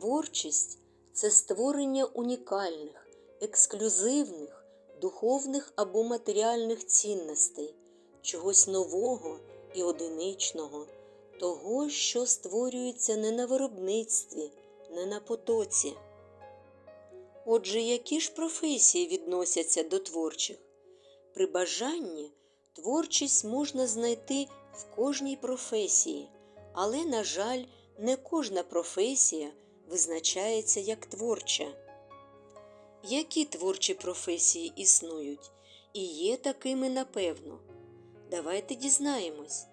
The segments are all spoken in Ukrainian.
Творчість це створення унікальних, ексклюзивних, духовних або матеріальних цінностей, чогось нового і одиничного, того, що створюється не на виробництві, не на потоці. Отже, які ж професії відносяться до творчих? При бажанні творчість можна знайти в кожній професії, але, на жаль, не кожна професія визначається як творча. Які творчі професії існують і є такими напевно? Давайте дізнаємось.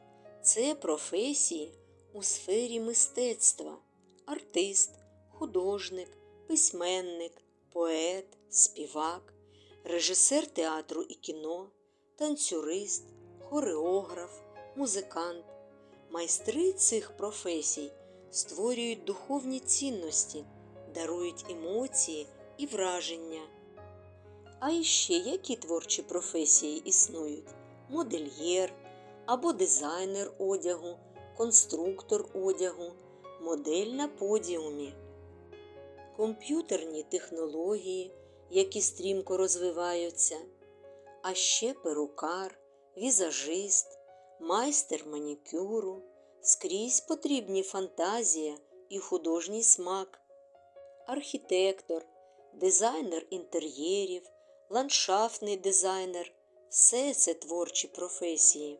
Це професії у сфері мистецтва, артист, художник, письменник, поет, співак, режисер театру і кіно, танцюрист, хореограф, музикант. Майстри цих професій створюють духовні цінності, дарують емоції і враження. А іще які творчі професії існують? Модельєр або дизайнер одягу, конструктор одягу, модель на подіумі, комп'ютерні технології, які стрімко розвиваються, а ще перукар, візажист, майстер манікюру, скрізь потрібні фантазія і художній смак, архітектор, дизайнер інтер'єрів, ландшафтний дизайнер все це творчі професії.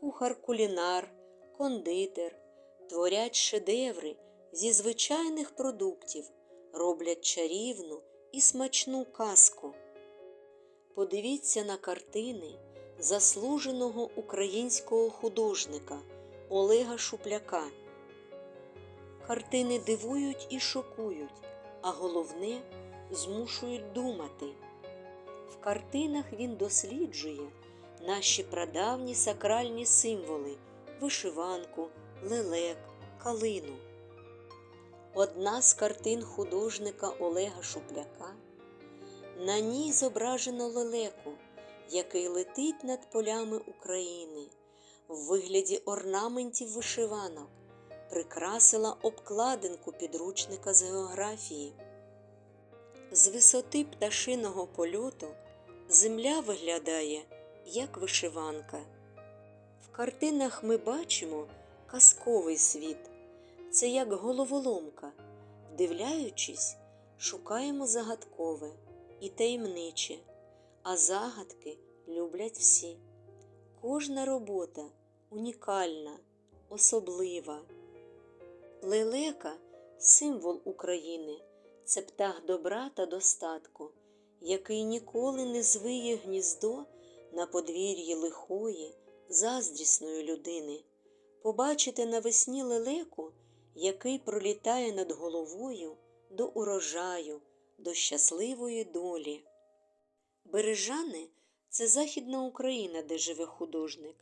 Кухар-кулінар, кондитер творять шедеври зі звичайних продуктів, роблять чарівну і смачну казку. Подивіться на картини заслуженого українського художника Олега Шупляка. Картини дивують і шокують, а головне змушують думати. В картинах він досліджує наші прадавні сакральні символи вишиванку, лелек, калину. Одна з картин художника Олега Шупляка. На ній зображено лелеку, який летить над полями України в вигляді орнаментів вишиванок, прикрасила обкладинку підручника з географії. З висоти пташиного польоту земля виглядає як вишиванка. В картинах ми бачимо казковий світ, це як головоломка. Вдивляючись, шукаємо загадкове і таємниче, а загадки люблять всі. Кожна робота унікальна, особлива. Лелека символ України, це птах добра та достатку, який ніколи не звиє гніздо на подвір'ї лихої, заздрісної людини. Побачите навесні лелеку, який пролітає над головою до урожаю, до щасливої долі. Бережани це Західна Україна, де живе художник,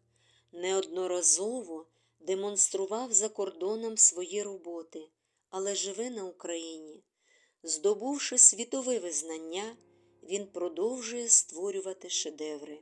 неодноразово демонстрував за кордоном свої роботи, але живе на Україні. Здобувши світове визнання, він продовжує створювати шедеври.